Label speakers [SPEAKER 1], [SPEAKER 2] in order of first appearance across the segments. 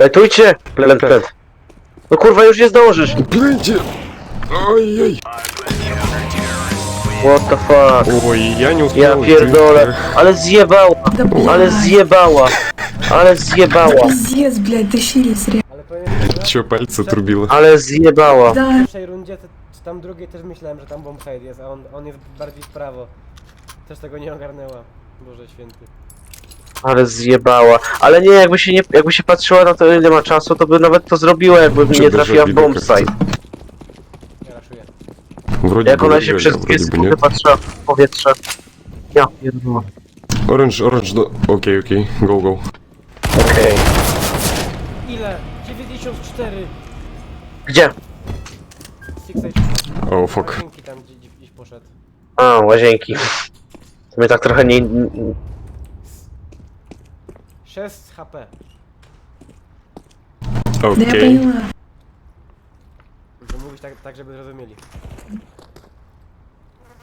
[SPEAKER 1] Lajtujcie! Plant, plant. No kurwa, już nie zdążysz!
[SPEAKER 2] Гляньте! Ой-ой!
[SPEAKER 1] What the fuck?
[SPEAKER 2] Ой, я не успел.
[SPEAKER 1] Ja
[SPEAKER 2] ты-
[SPEAKER 1] pierdolę, ale zjebała,
[SPEAKER 3] Да блядь.
[SPEAKER 1] ale zjebała, ale zjebała,
[SPEAKER 3] Пиздец, блядь, тащили зря.
[SPEAKER 4] Ale powiem ci, że
[SPEAKER 2] Чё, пальцы отрубило?
[SPEAKER 1] ale zjebała.
[SPEAKER 4] w
[SPEAKER 3] Да,
[SPEAKER 4] pierwszej rundzie, to, czy tam drugiej też myślałem, że tam bombside jest, a on, on jest bardziej w prawo. Też tego nie ogarnęła. Boże święty.
[SPEAKER 1] Ale zjebała. Ale nie, jakby się nie, jakby się patrzyła na to ile ma czasu, to by nawet to zrobiła, jakby nie
[SPEAKER 2] Żeby
[SPEAKER 1] trafiła w
[SPEAKER 2] zrobili
[SPEAKER 1] bombsite.
[SPEAKER 4] Ja raszuję.
[SPEAKER 2] Вроде
[SPEAKER 1] Jak
[SPEAKER 2] бы
[SPEAKER 1] ona się
[SPEAKER 2] реально,
[SPEAKER 1] przez dwie
[SPEAKER 2] вроде бы
[SPEAKER 1] sekundy
[SPEAKER 2] нет.
[SPEAKER 1] patrzyła w powietrze. Ja pierdolę.
[SPEAKER 2] Оранж, оранж, да. Окей, окей, go, go.
[SPEAKER 1] Okej.
[SPEAKER 4] Ile? 94!
[SPEAKER 1] Gdzie?
[SPEAKER 4] Six eight.
[SPEAKER 2] О, фак.
[SPEAKER 4] Łazienki tam gdzieś, gdzieś poszedł.
[SPEAKER 1] A, łazienki. To mnie tak trochę nie...
[SPEAKER 4] 6 HP.
[SPEAKER 3] да я
[SPEAKER 2] Окей.
[SPEAKER 3] поняла.
[SPEAKER 4] Żeby mówić tak, tak żeby zrozumieli.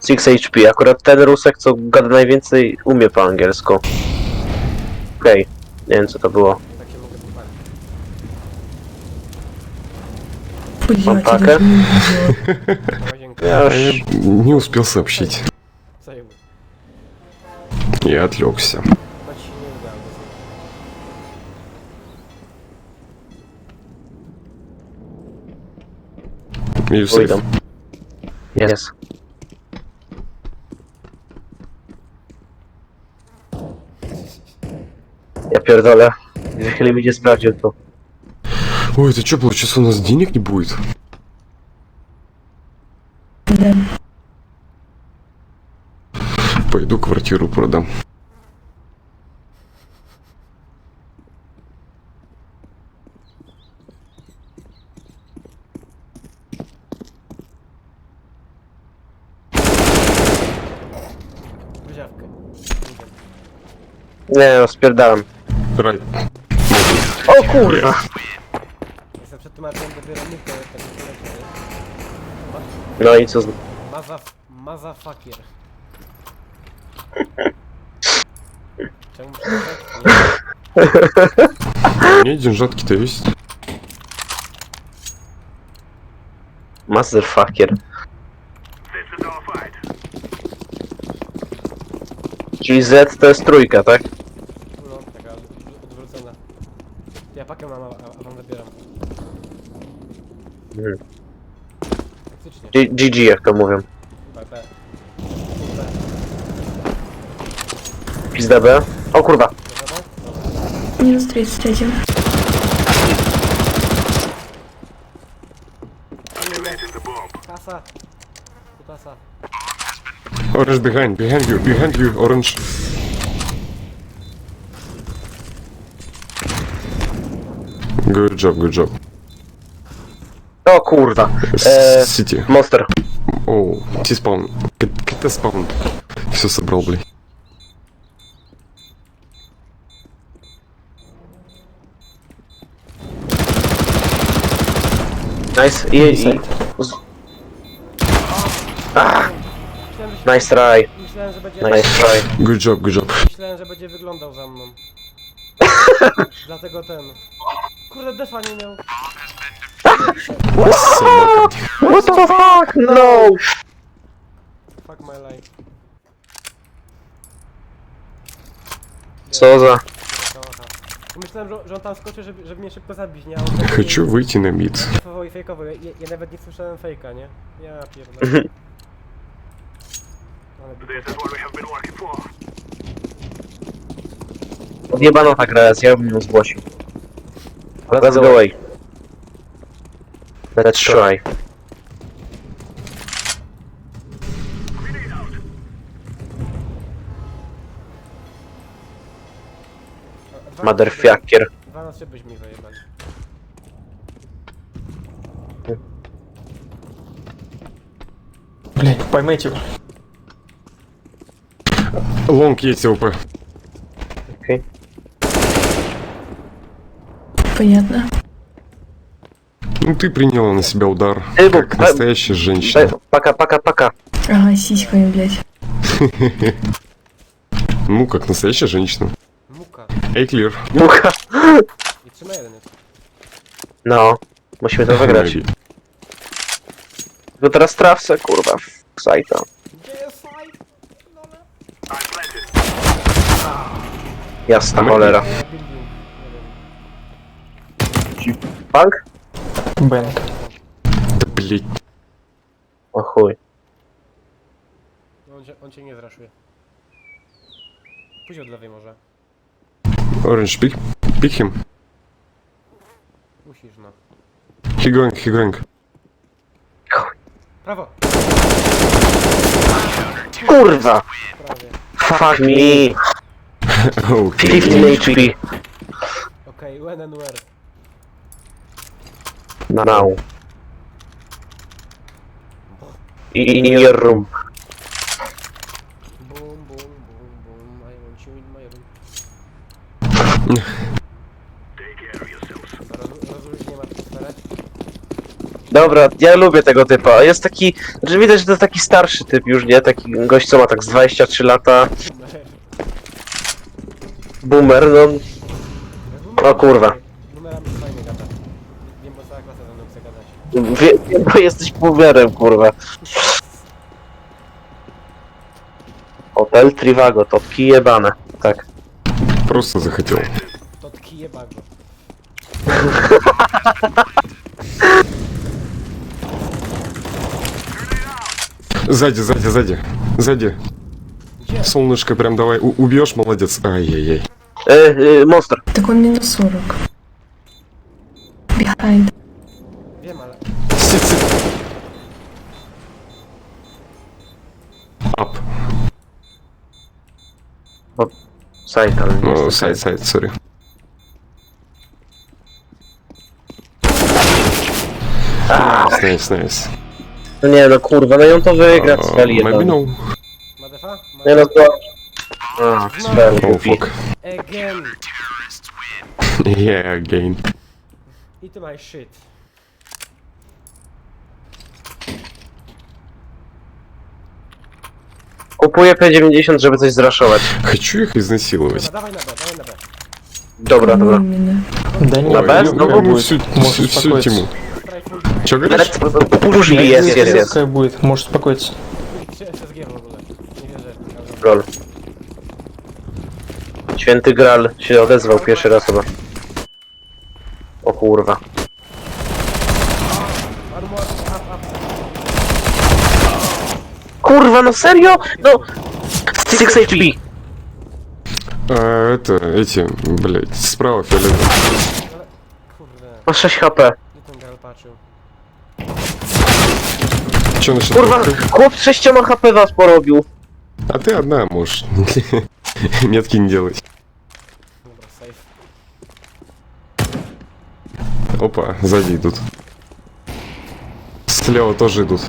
[SPEAKER 1] 6 HP, akurat ten Rusek, co gada najwięcej, umie po angielsku. Okej, nie wiem co to było.
[SPEAKER 4] Tak się mogę pochwalić.
[SPEAKER 3] Блядь,
[SPEAKER 1] Mam
[SPEAKER 3] я
[SPEAKER 1] пака.
[SPEAKER 3] даже не видела.
[SPEAKER 4] Na łazienkę.
[SPEAKER 1] Ja
[SPEAKER 2] А я
[SPEAKER 1] już...
[SPEAKER 2] не успел сообщить.
[SPEAKER 4] Zajęły.
[SPEAKER 2] Я отвлекся. You safe?
[SPEAKER 1] Pójdą. Jest. Ja pierdolę. Mi nie sprawdził to.
[SPEAKER 2] Ой, это что, получается, у нас денег не будет?
[SPEAKER 3] Да.
[SPEAKER 2] Пойду квартиру продам.
[SPEAKER 1] Nie, no, spierdalam. O kurwa!
[SPEAKER 4] Jestem przed tym arkiem dopiero mykę tego poleciły.
[SPEAKER 1] No i co z...
[SPEAKER 4] Maza... Mazafakier. Czemu przed Nie,
[SPEAKER 2] dziężatki to jest.
[SPEAKER 1] Motherfucker. Czyli Z to jest trójka, tak?
[SPEAKER 4] Mm.
[SPEAKER 1] G- GG jak to mówią.
[SPEAKER 4] Kurwa, B.
[SPEAKER 1] O kurwa.
[SPEAKER 3] Minus 31.
[SPEAKER 2] Orange behind, behind you, behind you, orange. Good job, good job.
[SPEAKER 1] O kurwa.
[SPEAKER 2] S-
[SPEAKER 1] Eee,
[SPEAKER 2] City.
[SPEAKER 1] monster.
[SPEAKER 2] О, T-спаун. КТ спаун. Все собрал, блин.
[SPEAKER 1] Nice. I, i... z- Ah,
[SPEAKER 4] Myślałem, że, się,
[SPEAKER 1] nice try.
[SPEAKER 4] myślałem, że będzie...
[SPEAKER 1] Nice try.
[SPEAKER 2] Good job, good job.
[SPEAKER 4] Myślałem, że będzie wyglądał za mną. Dlatego ten... Kurde, defa nie miał.
[SPEAKER 1] What the fuck? No!
[SPEAKER 4] Fuck my life.
[SPEAKER 1] Co za...
[SPEAKER 4] Myślałem, że, że on tam skoczy, żeby, żeby mnie szybko zabić, nie? A on tak
[SPEAKER 2] Хочу выйти на мид.
[SPEAKER 4] Defował i fejkował. Ja, ja, ja nawet nie słyszałem fejka, nie? Ja pierdolę. Ale
[SPEAKER 1] Odjebano ta gra, ja bym ją zgłosił. Let's go away. Let's try. Motherfucker.
[SPEAKER 4] Dwa na trzy byś mi zajebali.
[SPEAKER 5] Блять, поймайте его.
[SPEAKER 2] Лонг есть ЛП.
[SPEAKER 1] Окей.
[SPEAKER 3] Понятно.
[SPEAKER 2] Ну ты приняла на себя удар,
[SPEAKER 1] Эй,
[SPEAKER 2] как
[SPEAKER 1] дай, настоящая
[SPEAKER 2] женщина.
[SPEAKER 1] Дай, пока, пока, пока.
[SPEAKER 3] Ага, сиська, блядь.
[SPEAKER 2] ну, как настоящая женщина.
[SPEAKER 4] Мука.
[SPEAKER 2] Эй, Клир.
[SPEAKER 4] Мука.
[SPEAKER 1] Но. Musimy to wygrać. To teraz trawce, kurwa. Sajta. Jasna cholera. Bank?
[SPEAKER 5] Бэнк.
[SPEAKER 2] Да блять.
[SPEAKER 1] O chuj.
[SPEAKER 4] No, On cię, on cię nie zraszuje. Pójdź od lewej może.
[SPEAKER 2] Orange, pick, pick him.
[SPEAKER 4] Musisz, no.
[SPEAKER 2] He going, he going.
[SPEAKER 4] Prawo!
[SPEAKER 1] Kurwa!
[SPEAKER 4] Prawie.
[SPEAKER 1] Fuck me!
[SPEAKER 2] Okay.
[SPEAKER 1] 15 HP.
[SPEAKER 4] Okej, when and where.
[SPEAKER 1] Now. In your room.
[SPEAKER 4] Boom, boom, boom, boom. I want you in my room. Dobra, roz- rozluźniem atmosferę.
[SPEAKER 1] Dobra, ja lubię tego typa. Jest taki, że widać, że to jest taki starszy typ już, nie? Taki gość, co ma tak z 23 lata. Boomer, no. O kurwa.
[SPEAKER 4] Numerami fajnie gada. Wiem, bo cała klasa ze mną chce gadać.
[SPEAKER 1] Wie, wiem, bo jesteś boomerem, kurwa. Hotel Trivago, topki jebane. Tak.
[SPEAKER 2] Просто захотел.
[SPEAKER 4] To tkije bago.
[SPEAKER 2] Сзади, сзади, сзади. Сзади.
[SPEAKER 4] Gdzie?
[SPEAKER 2] Солнышко прям давай. У- убьешь, молодец. Ай-яй-яй.
[SPEAKER 1] E, e, monster.
[SPEAKER 3] Так он минус 40. Behind.
[SPEAKER 2] wszyscy... Op. Op.
[SPEAKER 1] Side, ale nie No,
[SPEAKER 2] side, side, sorry. Nice, nice, nice.
[SPEAKER 1] No nie no kurwa, no i on to wygra,
[SPEAKER 2] uh,
[SPEAKER 1] strzeli jedną.
[SPEAKER 2] Maybe no.
[SPEAKER 4] Ma
[SPEAKER 1] Nie no to... A, strzeli.
[SPEAKER 2] Oh fuck.
[SPEAKER 4] Again.
[SPEAKER 2] Yeah, again.
[SPEAKER 4] Eat my shit.
[SPEAKER 1] Kupuję P90, żeby coś zraszować.
[SPEAKER 2] Хочу их iзнасиловать.
[SPEAKER 4] Dobra, dawaj na B, dawaj na B.
[SPEAKER 1] Dobra,
[SPEAKER 3] Ну,
[SPEAKER 1] dobra.
[SPEAKER 3] именно.
[SPEAKER 5] Да нет,
[SPEAKER 1] На Б?
[SPEAKER 5] легкая
[SPEAKER 1] Ну,
[SPEAKER 2] Ну,
[SPEAKER 5] будет.
[SPEAKER 2] всю,
[SPEAKER 5] Можешь
[SPEAKER 2] всю, всю
[SPEAKER 5] успокоиться.
[SPEAKER 2] тему.
[SPEAKER 4] Strike full.
[SPEAKER 2] Че
[SPEAKER 1] Ale
[SPEAKER 2] говоришь?
[SPEAKER 1] uróżli jest, jest, jest.
[SPEAKER 5] Легкая будет, можешь успокоиться.
[SPEAKER 4] Trzy SSG w ogóle. Nie wierzę. Dobra.
[SPEAKER 1] Lol. Święty Gral się odezwał pierwszy raz chyba. O kurwa. Kurwa, no serio? No! 6 HP!
[SPEAKER 2] А, это, эти, блядь, справа фиолетовый.
[SPEAKER 4] Ale... Kurde.
[SPEAKER 1] Ma 6 HP.
[SPEAKER 4] Gdzie ten gal patrzył?
[SPEAKER 2] Че насчет
[SPEAKER 1] Kurwa,
[SPEAKER 2] фотки?
[SPEAKER 1] chłop z 6 HP was porobił.
[SPEAKER 2] А ты одна можешь. Метки не делать.
[SPEAKER 4] Dobra, safe.
[SPEAKER 2] Опа, сзади идут. Слева тоже идут.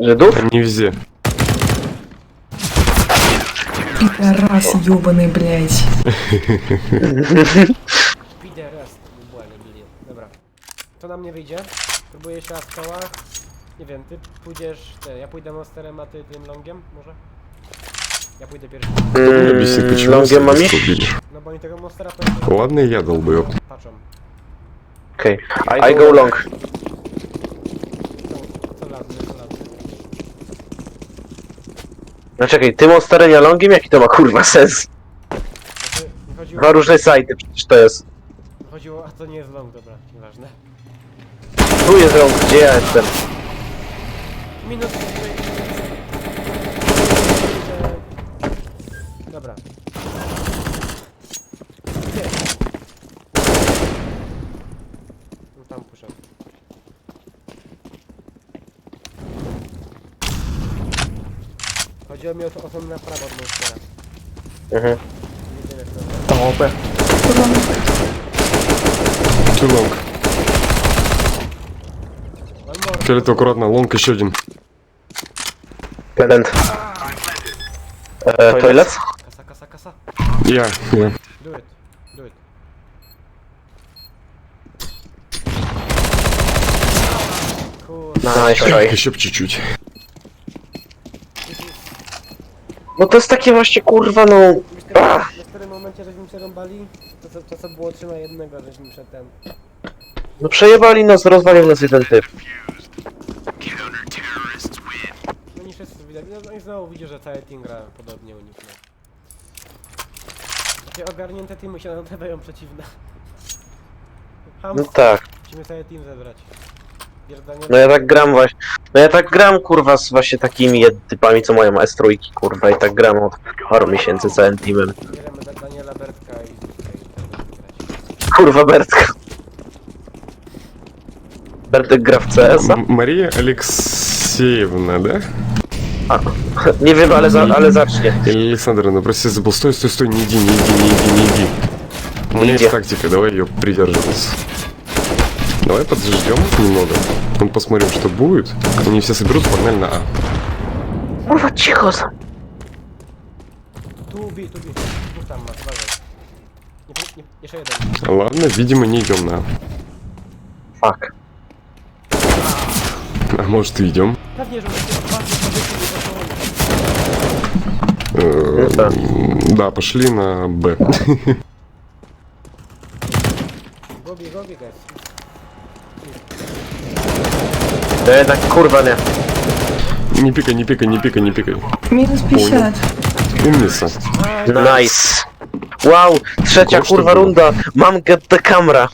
[SPEAKER 1] Żydów?
[SPEAKER 2] Не везде.
[SPEAKER 3] Пидорас ёбаный, блядь.
[SPEAKER 4] Raz. Błagam, bilion. Dobra. To na mnie wyjdzie. Próbuję jeszcze raz w kołach. Nie wiem, ty pójdziesz... Te, ja pójdę monsterem, a ty tym longiem może? Ja pójdę pierwszy.
[SPEAKER 2] Объясни,
[SPEAKER 1] Mm,
[SPEAKER 2] почему
[SPEAKER 1] Longiem mam
[SPEAKER 2] Сабиста
[SPEAKER 1] iść?
[SPEAKER 2] убили.
[SPEAKER 4] No bo oni tego monstera to...
[SPEAKER 2] Ладно, я долбоёб.
[SPEAKER 4] Patrzą.
[SPEAKER 1] Okej. I go long.
[SPEAKER 4] Co, co ładny, co
[SPEAKER 1] No czekaj, ty monsterenia longiem? Jaki to ma kurwa sens?
[SPEAKER 4] Znaczy, nie chodziło,
[SPEAKER 1] Dwa różne sajty przecież to jest.
[SPEAKER 4] chodziło, a to nie jest long, dobra, nieważne.
[SPEAKER 1] Tu jest long, gdzie ja jestem?
[SPEAKER 4] Minus... Dobra. Gdzie? No tam poszedł. Chodziło mi o to, o to na prawo od monstera.
[SPEAKER 1] Mhm.
[SPEAKER 4] Tyle, co...
[SPEAKER 5] Там ОП.
[SPEAKER 2] Too long.
[SPEAKER 4] One more.
[SPEAKER 2] Фиолетовый аккуратно, лонг еще один.
[SPEAKER 1] E, toilet?
[SPEAKER 4] Kasa, kasa, kasa.
[SPEAKER 2] Я, я.
[SPEAKER 4] Do it. Do it. Kurde.
[SPEAKER 1] Nice try.
[SPEAKER 2] Еще чуть-чуть.
[SPEAKER 1] No to jest takie właśnie kurwa no...
[SPEAKER 4] W którym, w którym momencie żeśmy przerąbali, to co, to co było 3 na jednego, żeśmy przed ten...
[SPEAKER 1] No przejebali nas, rozwalił nas jeden typ.
[SPEAKER 4] No nie wszyscy widać. No i znowu widzisz, że cały team gra podobnie u nich. No. Takie ogarnięte teamy się nadawają przeciwne.
[SPEAKER 1] No
[SPEAKER 4] Hamstwo.
[SPEAKER 1] tak.
[SPEAKER 4] Musimy cały team zebrać. Pierdolnie.
[SPEAKER 1] No ja tak gram właśnie. No ja tak gram kurwa z właśnie takimi jed- typami co mają S3 kurwa i tak gram od paru miesięcy całym teamem.
[SPEAKER 4] Bierzemy Da- Daniela Bertka i tutaj tak będziemy grać.
[SPEAKER 1] Kurwa Bertka. Bertek gra w CS?
[SPEAKER 2] М- Мария Алексеевна, да?
[SPEAKER 1] Nie wiem, ale, za, ale zacznie.
[SPEAKER 2] Или Александровна, прости, забыл. Стой, стой, стой, не иди, не иди, не иди, не иди. У меня
[SPEAKER 1] Иди.
[SPEAKER 2] есть тактика, давай ее придерживаться. Давай подождем немного. Мы посмотрим, что будет. Они все соберутся, погнали на А.
[SPEAKER 4] Вот чихос.
[SPEAKER 2] Ладно, видимо, не идем на А. Фак. А может и идем?
[SPEAKER 1] Эм, да,
[SPEAKER 2] пошли на Б.
[SPEAKER 1] No jednak kurwa nie.
[SPEAKER 2] Не пикай, не пикай, не пикай, не пикай.
[SPEAKER 3] Минус 50.
[SPEAKER 2] Умница.
[SPEAKER 1] Nice. Wow, trzecia
[SPEAKER 2] Koszty
[SPEAKER 1] kurwa
[SPEAKER 2] było.
[SPEAKER 1] runda. Mam get the camera.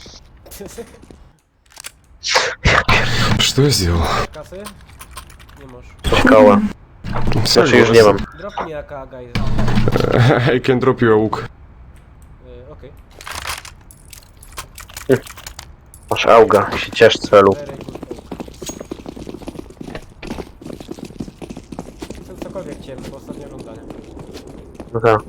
[SPEAKER 2] Что я сделал?
[SPEAKER 4] Kasy? Nie możesz.
[SPEAKER 1] Szkoła. Znaczy już nie mam.
[SPEAKER 4] Drop mi AK, guys.
[SPEAKER 2] I can drop you a hook.
[SPEAKER 4] Y, Okej.
[SPEAKER 1] Masz auga, się ciesz celu.
[SPEAKER 4] Very good Cokolwiek chciałem, bo ostatnia runda, nie?
[SPEAKER 1] No tak.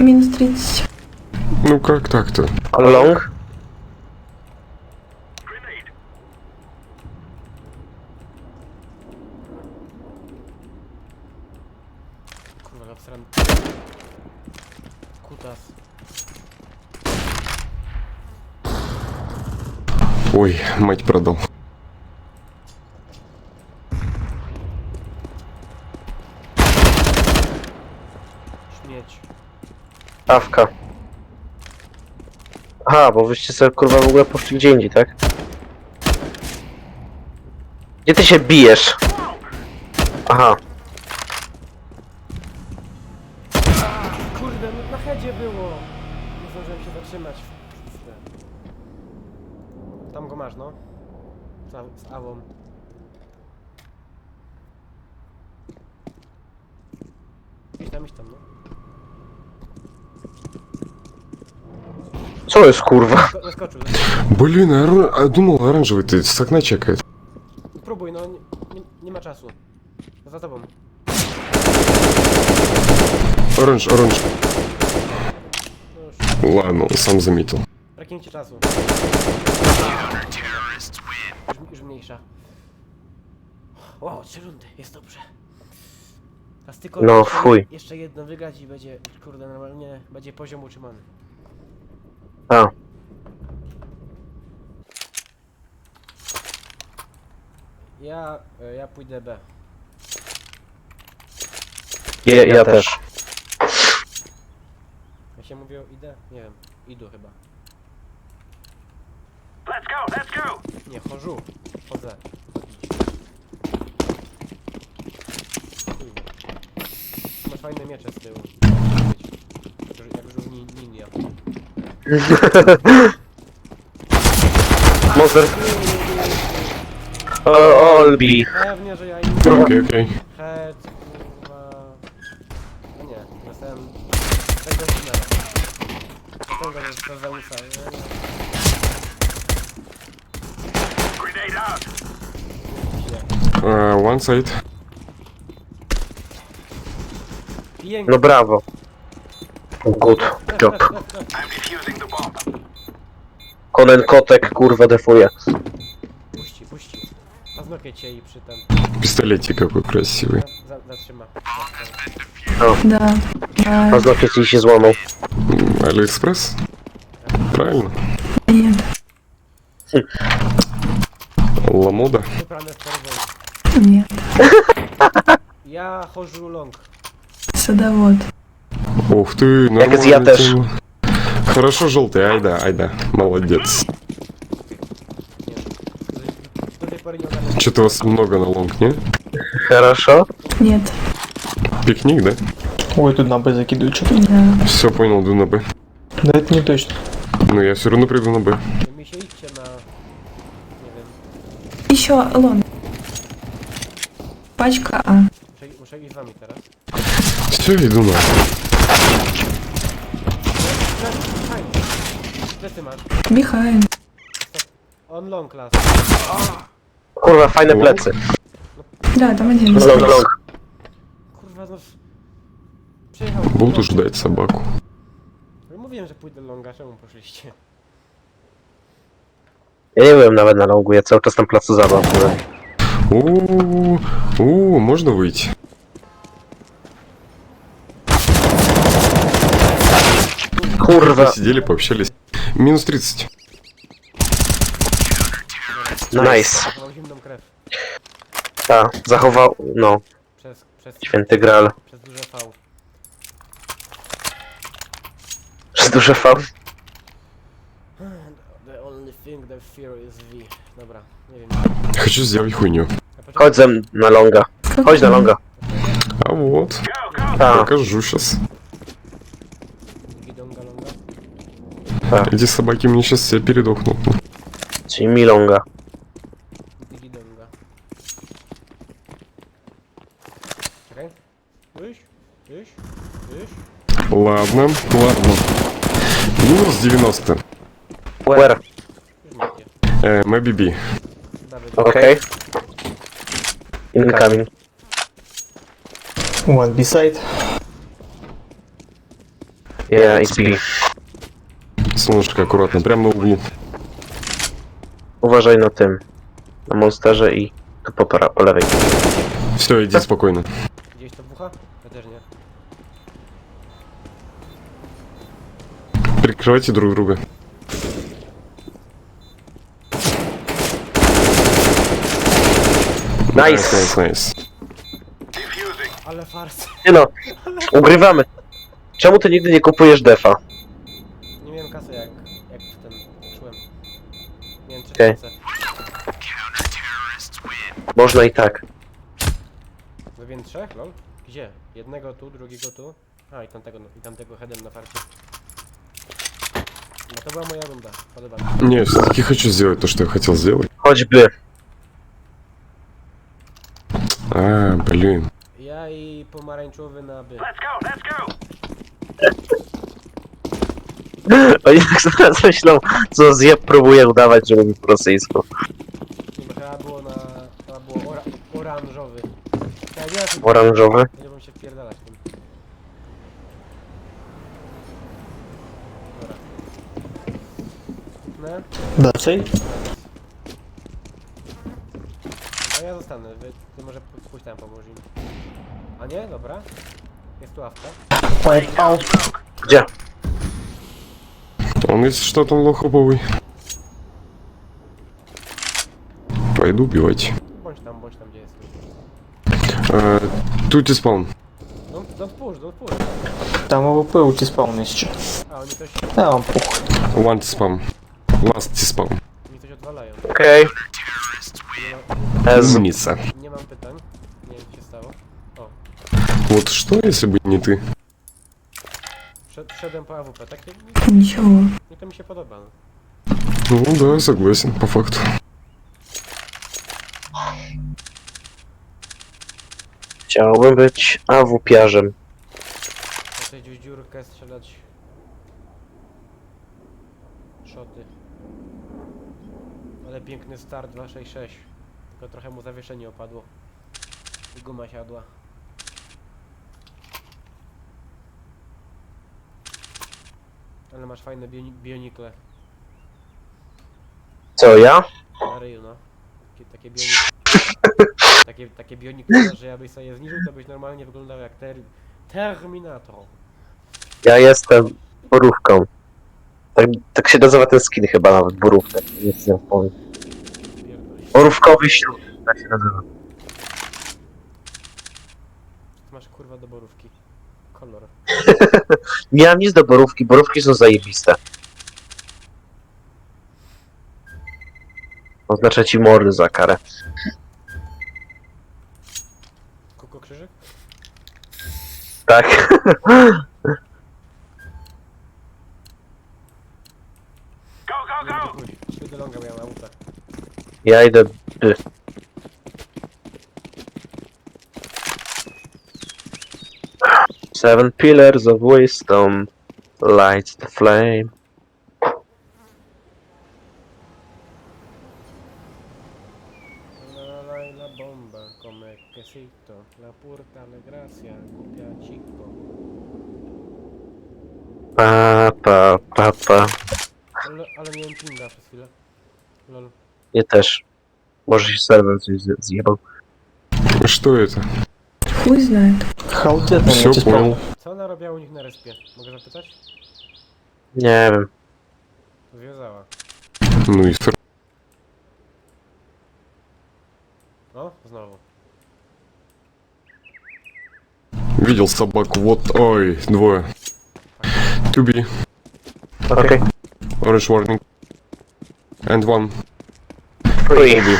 [SPEAKER 3] Минус 30.
[SPEAKER 2] Ну как так-то?
[SPEAKER 1] Long?
[SPEAKER 4] Kurwa,
[SPEAKER 2] мать продал.
[SPEAKER 4] Śmieć.
[SPEAKER 1] Awka. Aha, bo wyście sobie kurwa w ogóle poszli gdzie indziej, tak? Gdzie ty się bijesz? Aha.
[SPEAKER 4] Tam go masz, no. Z, z awą. Idź tam, idź tam, no.
[SPEAKER 1] Co jest kurwa?
[SPEAKER 4] Sko- Zaskoczył, zaskoczył.
[SPEAKER 2] Блин, а ора- а думал оранжевый ты с окна чекает.
[SPEAKER 4] Próbuj, no. Nie, nie, nie ma czasu. Za tobą.
[SPEAKER 2] Оранж, оранж.
[SPEAKER 4] No już.
[SPEAKER 2] Ладно, сам заметил.
[SPEAKER 4] Braknie ci czasu. Już, już mniejsza. Wow, trzy rundy, jest dobrze. A z tylko
[SPEAKER 1] No,
[SPEAKER 4] jeszcze,
[SPEAKER 1] chuj.
[SPEAKER 4] jeszcze jedno wygrać i będzie, kurde, normalnie będzie poziom utrzymany.
[SPEAKER 1] A.
[SPEAKER 4] Ja, e, ja pójdę B.
[SPEAKER 1] Ja, ja też.
[SPEAKER 4] Ja się mówię idę? Nie wiem, idu chyba. Nie, chorzu. Chodzę. Chuj. Masz fajne miecze z tyłu. Jak- Jak żółni ninja.
[SPEAKER 1] Monster. Olbi.
[SPEAKER 4] Pewnie, że ja im...
[SPEAKER 2] Okej, okej.
[SPEAKER 4] Head, kurwa... Nie, jestem... Tego. Tego nie.
[SPEAKER 2] А, one side.
[SPEAKER 4] Pięknie.
[SPEAKER 1] No brawo. Good job. Konen kotek kurwa defuje.
[SPEAKER 4] Puści, puści. Paznokie cię i przy tym
[SPEAKER 2] Пистолетик какой красивый.
[SPEAKER 4] za, za, zatrzyma.
[SPEAKER 3] Да. Да.
[SPEAKER 1] Paznokieć jej się złamał.
[SPEAKER 2] М, Алиэкспресс? Правильно.
[SPEAKER 3] Нет.
[SPEAKER 4] Z czerwoną.
[SPEAKER 3] Нет.
[SPEAKER 4] Я хожу лонг.
[SPEAKER 3] Садовод.
[SPEAKER 2] Ух ты,
[SPEAKER 1] Як из
[SPEAKER 2] нормальная
[SPEAKER 1] я
[SPEAKER 2] тема. Хорошо, желтый, айда, айда. Молодец. Что-то вас много на лонг, не?
[SPEAKER 1] Хорошо.
[SPEAKER 3] Нет.
[SPEAKER 2] Пикник, да?
[SPEAKER 5] Ой, тут на Б закидывают что-то.
[SPEAKER 3] Да.
[SPEAKER 2] Все понял, иду на Б.
[SPEAKER 5] Да это не точно.
[SPEAKER 2] Но я все равно приду на Б.
[SPEAKER 3] Еще лон. Пачка А.
[SPEAKER 4] Muszę, iść z wami teraz.
[SPEAKER 2] Все, иду на.
[SPEAKER 4] Fajnie. Gdzie ty masz?
[SPEAKER 3] Behind.
[SPEAKER 4] On long class.
[SPEAKER 1] Kurwa, fajne
[SPEAKER 2] O.
[SPEAKER 1] plecy.
[SPEAKER 3] Да, там один.
[SPEAKER 1] Long, long.
[SPEAKER 4] Kurwa znów... Przyjechał.
[SPEAKER 2] Буду ждать собаку.
[SPEAKER 4] Ja Mówiłem, że pójdę longa, czemu poszliście?
[SPEAKER 1] Ja nie byłem nawet na longu, ja cały czas na placu zabaw byłem.
[SPEAKER 2] О, о, можно выйти?
[SPEAKER 1] Kurwa,
[SPEAKER 2] Посидели, пообщались. Минус 30.
[SPEAKER 1] nice.
[SPEAKER 4] Zachował zimną krew.
[SPEAKER 1] Ta, zachował, no,
[SPEAKER 4] Przez, przez,
[SPEAKER 1] święty graal.
[SPEAKER 4] przez duże V.
[SPEAKER 1] Przez duże V.
[SPEAKER 4] The thing that fear is V. Dobra, nie wiem.
[SPEAKER 2] Хочу сделать хуйню.
[SPEAKER 1] Chodź ze mną na longa. Chodź na longa.
[SPEAKER 2] А вот,
[SPEAKER 1] Ta,
[SPEAKER 2] покажу сейчас.
[SPEAKER 4] Gidonga longa.
[SPEAKER 2] Эти собаки мне сейчас все передохнут.
[SPEAKER 1] czyli mi longa.
[SPEAKER 4] Gidonga. Czekaj. Już? Już? Już?
[SPEAKER 2] Ладно, ладно. Минус 90.
[SPEAKER 1] Where?
[SPEAKER 2] Э, maybe B.
[SPEAKER 4] Dawaj,
[SPEAKER 1] Okej. Incoming.
[SPEAKER 5] One B-side.
[SPEAKER 1] Yeah, it's B.
[SPEAKER 2] Солнышко аккуратно, прямо на углу.
[SPEAKER 1] Uważaj na tym. Na monsterze i tu po, pra- po lewej.
[SPEAKER 2] Все, иди спокойно.
[SPEAKER 4] Gdzieś to bucha? Ja też nie.
[SPEAKER 2] Прикрывайте друг друга.
[SPEAKER 1] Nice.
[SPEAKER 2] Найс, найс.
[SPEAKER 4] Ale fars.
[SPEAKER 1] Nie no, ugrywamy. Czemu ty nigdy nie kupujesz defa?
[SPEAKER 4] Nie miałem kasy jak, jak w ten czułem. Miałem trzy
[SPEAKER 1] Okej.
[SPEAKER 4] tysiące.
[SPEAKER 1] Można i tak.
[SPEAKER 4] Wybiłem trzech, lol? Gdzie? Jednego tu, drugiego tu. A i tamtego, i tamtego headem na farcie. No to była moja runda. Podoba mi się.
[SPEAKER 2] Не, все-таки хочу сделать то, что я хотел сделать.
[SPEAKER 1] Choćby.
[SPEAKER 2] A, blin.
[SPEAKER 4] Ja i pomarańczowy na B.
[SPEAKER 1] Let's go, let's go! O no jak zaraz myślą, co zjeb próbuje udawać, że mówi po rosyjsku.
[SPEAKER 4] Nie, Chyba było. Chyba było ora, oranżowy. Nie, nie bym się tym.
[SPEAKER 5] сей.
[SPEAKER 4] A ja zostanę, wy, ty może p- pójść tam pomóż im. A nie? Dobra. Jest tu awka.
[SPEAKER 5] One out.
[SPEAKER 1] Gdzie?
[SPEAKER 2] Он, если что, там лохоповый. Пойду убивать.
[SPEAKER 4] Bądź tam, bądź tam gdzie jest.
[SPEAKER 2] А, тут и спаун.
[SPEAKER 4] Don't, don't push, don't push.
[SPEAKER 5] Там АВП ультиспаун еще.
[SPEAKER 4] A oni coś,
[SPEAKER 5] Да, вам похуй.
[SPEAKER 2] One спам. Last спам.
[SPEAKER 4] oni coś odwalają.
[SPEAKER 1] Okej. Ez.
[SPEAKER 2] Умница.
[SPEAKER 4] Nie mam pytań. Nie wiem co się stało. O,
[SPEAKER 2] Вот что, если бы не ты?
[SPEAKER 4] przed, wszedłem po AWP. Takie,
[SPEAKER 3] Ничего.
[SPEAKER 4] mi to mi się podoba. No.
[SPEAKER 2] Ну да, согласен, по факту.
[SPEAKER 1] Chciałbym być awupiarzem.
[SPEAKER 4] Chcę gdzieś dziurkę strzelać. Szoty. Ale piękny start 266. Tylko trochę mu zawieszenie opadło. I guma siadła. Ale masz fajne bioni bionikle
[SPEAKER 1] Co, ja?
[SPEAKER 4] na ryju, no. Takie, takie bionikle. Takie, takie bionikle, że jakbyś sobie je zniżył, to byś normalnie wyglądał jak ter Terminator.
[SPEAKER 1] Ja jestem borówką. Tak, tak się nazywa ten skin chyba nawet, borówka. Nie wiem, powiem. Borówkowy ślub, tak się nazywa.
[SPEAKER 4] Masz kurwa do borówki. Kolor.
[SPEAKER 1] Miałem nic do borówki, borówki są zajebiste. Oznacza ci mordy za karę.
[SPEAKER 4] Kuko krzyżyk?
[SPEAKER 1] Tak. By. Seven pillars of wisdom lights the flame.
[SPEAKER 4] La la la bomba, come quesito, la purta le gracia, copia chico.
[SPEAKER 1] Pa, pa, pa, pa.
[SPEAKER 4] Ale, ale miałem pinga przez chwilę. Lol.
[SPEAKER 1] Się serwer coś zje- zjebał.
[SPEAKER 2] Что это?
[SPEAKER 3] Хуй знает.
[SPEAKER 5] Хаутет на
[SPEAKER 2] Всё
[SPEAKER 5] нете
[SPEAKER 2] понял.
[SPEAKER 4] Co ona robiła u nich na respie? Mogę zapytać?
[SPEAKER 1] Nie wiem.
[SPEAKER 4] Związała.
[SPEAKER 2] Ну и ср-
[SPEAKER 4] O, znowu.
[SPEAKER 2] Видел собаку, вот, ой, двое. To be,
[SPEAKER 1] Okej.
[SPEAKER 2] orange warning. And one.
[SPEAKER 1] Free.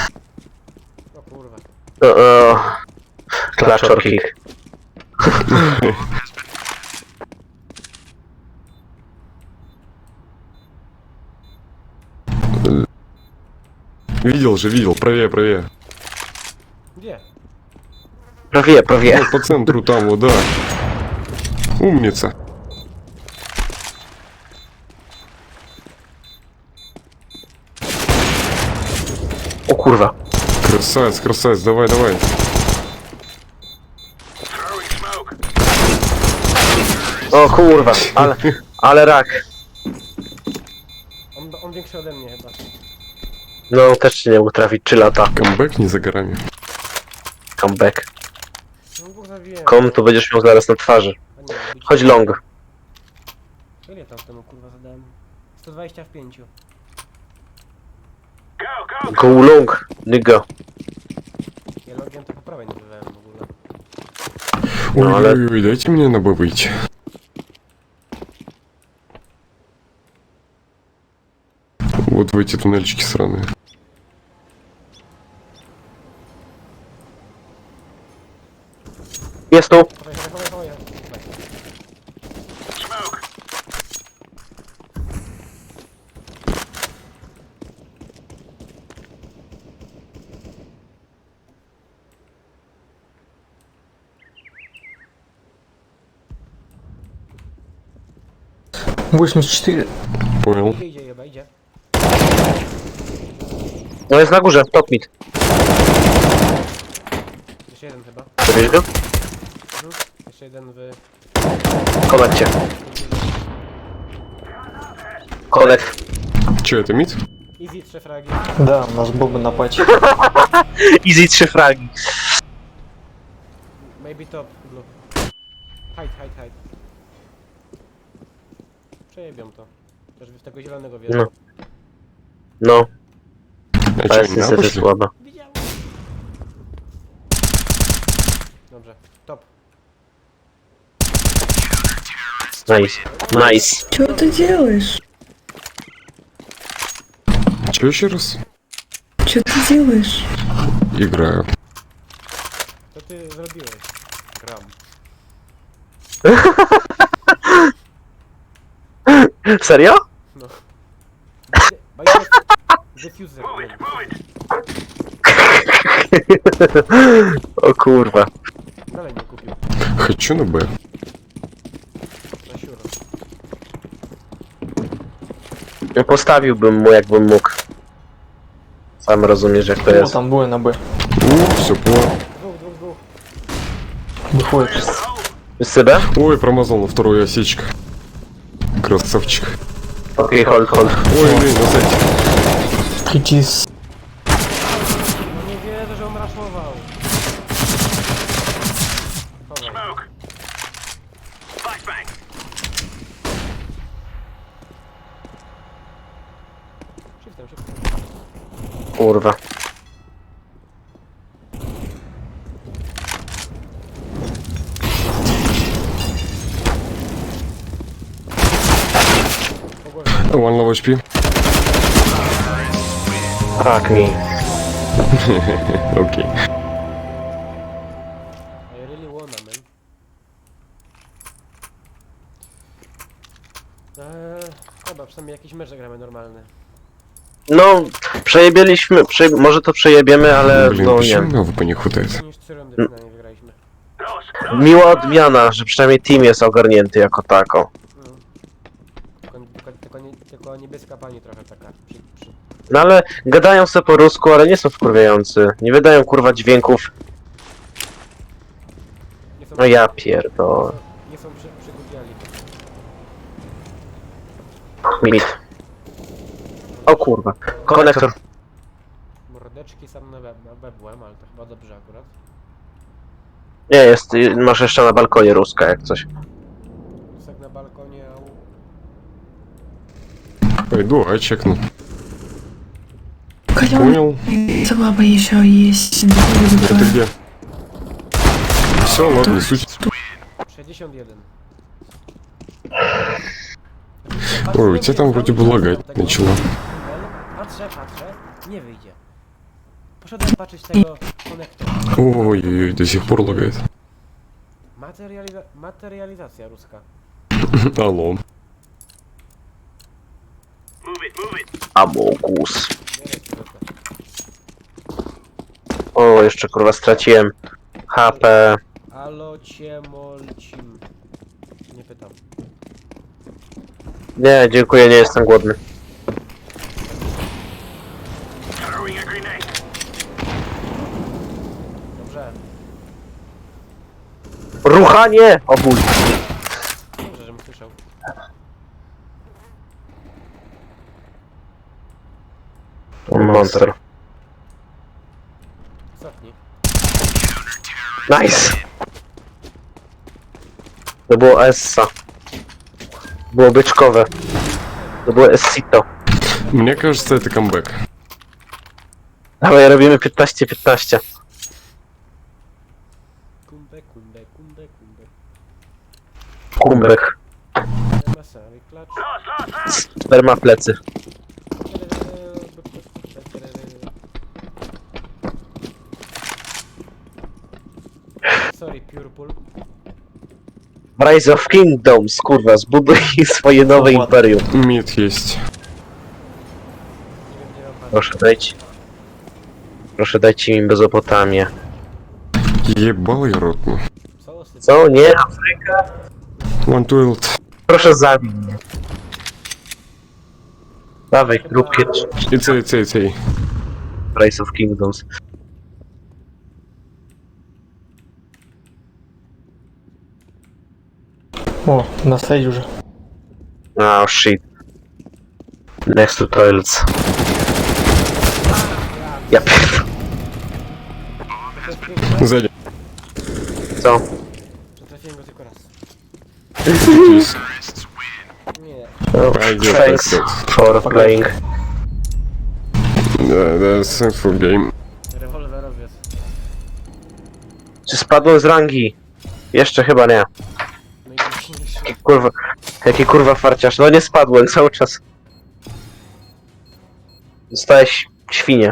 [SPEAKER 4] O kurwa.
[SPEAKER 1] O, o. Clutch or kick.
[SPEAKER 2] Видел же, видел, правее, правее.
[SPEAKER 4] Gdzie?
[SPEAKER 1] Prawie, prawie.
[SPEAKER 2] Вот по центру там, вот, да. Умница.
[SPEAKER 1] kurwa.
[SPEAKER 2] Красавец, красавец, давай, давай.
[SPEAKER 1] O kurwa. Ale, ale rak.
[SPEAKER 4] On, on większy ode mnie chyba.
[SPEAKER 1] No, też się nie mógł trafić 3 lata.
[SPEAKER 2] Камбэк не за горами.
[SPEAKER 1] Comeback.
[SPEAKER 4] No go zabiłem.
[SPEAKER 1] Kom to będziesz miał zaraz na twarzy.
[SPEAKER 4] A nie, bić-
[SPEAKER 1] Chodź long.
[SPEAKER 4] Ile tam temu kurwa zadałem? 120 w 5.
[SPEAKER 1] Go long, nigga.
[SPEAKER 4] Jelogiem to poprawę nie wywałem w ogóle.
[SPEAKER 1] Oj, No,
[SPEAKER 2] ale- oj, oj, dajcie mnie na B wyjść. Вот в эти туннельчики сраные.
[SPEAKER 1] Jest tu.
[SPEAKER 4] Chowaj się, chowaj
[SPEAKER 5] 84.
[SPEAKER 2] Pojął.
[SPEAKER 4] Idzie, idzie, chyba.
[SPEAKER 1] No jest na górze, top mid.
[SPEAKER 4] Jeszcze jeden chyba.
[SPEAKER 1] Wiesz.
[SPEAKER 4] Mhm. Jeszcze jeden w...
[SPEAKER 1] Konekcie. Konek.
[SPEAKER 2] Czy ty mit?
[SPEAKER 4] Easy, trzy fragi.
[SPEAKER 5] Da, nasz Boby na płaci.
[SPEAKER 1] Easy trzy fragi.
[SPEAKER 4] Maybe top, blue. Hide, hide, hide Przejebią to. Też w tego zielonego wierzę.
[SPEAKER 1] No. No,
[SPEAKER 2] А
[SPEAKER 1] to
[SPEAKER 2] че,
[SPEAKER 1] jest
[SPEAKER 2] не
[SPEAKER 1] niestety
[SPEAKER 2] пошли?
[SPEAKER 1] słaba.
[SPEAKER 4] Widziałem. Dobrze, top.
[SPEAKER 1] Nice. Nice.
[SPEAKER 3] Чего ты делаешь?
[SPEAKER 2] Че еще раз?
[SPEAKER 3] Что ты делаешь?
[SPEAKER 2] Играю.
[SPEAKER 4] Co ty zrobiłeś? Gram.
[SPEAKER 1] Serio?
[SPEAKER 4] No. Diffuser.
[SPEAKER 1] O kurwa.
[SPEAKER 4] Dalej nie kupił.
[SPEAKER 2] Хочу на Б.
[SPEAKER 4] Na siuro.
[SPEAKER 1] Ja Postawiłbym mu jakbym mógł. Sam rozumiesz jak to
[SPEAKER 5] Вот
[SPEAKER 1] jest.
[SPEAKER 5] там двое на Б.
[SPEAKER 2] О, все, понял.
[SPEAKER 4] Dwóch, dwóch, dwóch.
[SPEAKER 5] Выходит.
[SPEAKER 1] Wszyscy
[SPEAKER 2] Ой, промазал на вторую осечка. красавчик.
[SPEAKER 1] Окей, холд, холд.
[SPEAKER 2] Ой, блин,
[SPEAKER 4] вот эти.
[SPEAKER 1] Причис.
[SPEAKER 2] One low HP.
[SPEAKER 1] Fuck me.
[SPEAKER 2] Окей.
[SPEAKER 4] I really wanna, man. Eee, dobra, przynajmniej jakiś mecz gramy normalny.
[SPEAKER 1] No, przejebieliśmy, przeje... może to przejebiemy, ale
[SPEAKER 2] Блин,
[SPEAKER 1] no nie
[SPEAKER 2] почему
[SPEAKER 1] wiem.
[SPEAKER 2] меня ВП не хватает?
[SPEAKER 4] Niż trzy rundy przynajmniej wygraliśmy.
[SPEAKER 1] Miła odmiana, że przynajmniej team jest ogarnięty jako tako.
[SPEAKER 4] niebieska pani trochę taka. Przy, przy,
[SPEAKER 1] No ale gadają sobie po rusku, ale nie są wkurwiający. Nie wydają kurwa dźwięków.
[SPEAKER 4] nie są,
[SPEAKER 1] No ja pierdolę.
[SPEAKER 4] Nie są przy, przygłupiali.
[SPEAKER 1] Mit. O kurwa. Konektor.
[SPEAKER 4] Mordeczki sam na web, na web byłem, ale to chyba dobrze akurat.
[SPEAKER 1] Nie, jest, masz jeszcze na balkonie ruska jak coś.
[SPEAKER 2] Пойду, а чекну.
[SPEAKER 3] Калён,
[SPEAKER 2] Понял?
[SPEAKER 3] слабо еще есть.
[SPEAKER 2] Это где? Все, ладно, суть.
[SPEAKER 4] 61.
[SPEAKER 2] Ой, у тебя там вроде бы лагать начало.
[SPEAKER 4] Patrzę, patrzę, nie wyjdzie. Poszedłem patrzeć tego konektora.
[SPEAKER 2] Ой-ой-ой, до сих пор лагает.
[SPEAKER 4] Materializa materializacja ruska.
[SPEAKER 2] Алло.
[SPEAKER 1] Amogus.
[SPEAKER 4] Jest zwykle.
[SPEAKER 1] O, jeszcze kurwa straciłem HP.
[SPEAKER 4] Alo cię molcim. Nie pytam.
[SPEAKER 1] Nie, dziękuję, nie jestem głodny.
[SPEAKER 4] Dobrze,
[SPEAKER 1] Ruchanie! O chuj. Monster.
[SPEAKER 4] Cofnij.
[SPEAKER 1] Nice! To było Essa. Było byczkowe. To było Essito.
[SPEAKER 2] Mnie korzystaj ty comeback.
[SPEAKER 1] Ale robimy 15-15.
[SPEAKER 4] Kumbe, kumbe, kumbe, kumbe.
[SPEAKER 1] Kumbek. Sperma plecy.
[SPEAKER 4] Sorry, Purple.
[SPEAKER 1] Rise of Kingdoms, kurwa, zbuduj swoje nowe
[SPEAKER 5] Ładnie.
[SPEAKER 1] imperium.
[SPEAKER 2] Мид есть.
[SPEAKER 4] Nie wiem, gdzie mam pan.
[SPEAKER 1] Proszę dajcie. Proszę dajcie mi Mezopotamię.
[SPEAKER 2] Ебал я рот. ну.
[SPEAKER 4] Co? Syp-
[SPEAKER 1] Co? Nie?
[SPEAKER 2] One twelve.
[SPEAKER 1] Proszę zabij mnie. Dawaj, rób pierwszy.
[SPEAKER 2] И цей, цей, цей.
[SPEAKER 1] Rise of Kingdoms.
[SPEAKER 5] О, на слайде уже.
[SPEAKER 1] Oh shit. Next to toilets. Ja pierdolę.
[SPEAKER 4] To jest piękne,
[SPEAKER 2] Сзади.
[SPEAKER 1] Co?
[SPEAKER 4] że trafiłem go tylko raz. Nie.
[SPEAKER 1] No,
[SPEAKER 2] Пойдет,
[SPEAKER 1] thanks
[SPEAKER 2] пойдет.
[SPEAKER 1] for playing.
[SPEAKER 2] Да, да, Sinful Game.
[SPEAKER 4] Rewolwerowiec.
[SPEAKER 1] Czy spadłem z rangi? Jeszcze chyba nie. Kurwa, jaki kurwa farciarz. No nie spadłem cały czas. Dostałeś świnię.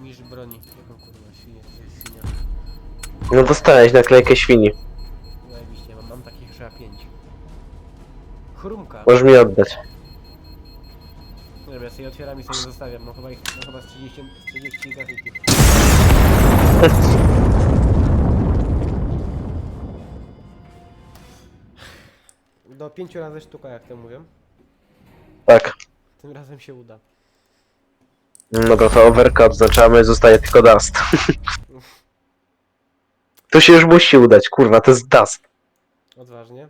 [SPEAKER 4] Niż broni. Jaką kurwa świnię, to jest świnia.
[SPEAKER 1] No dostałeś naklejkę świni.
[SPEAKER 4] Zajebiście, mam, mam takich chyba pięć. Chrumka.
[SPEAKER 1] Możesz mi oddać.
[SPEAKER 4] Dobra, ja sobie otwieram i sobie zostawiam. Mam chyba, ich, mam chyba z 30, 30 grafiki. Do pięciu razy sztuka, jak to mówią.
[SPEAKER 1] Tak.
[SPEAKER 4] Tym razem się uda.
[SPEAKER 1] Dobra, to overka odznaczamy, zostaje tylko dust. to się już musi udać, kurwa, to jest dust.
[SPEAKER 4] Odważnie.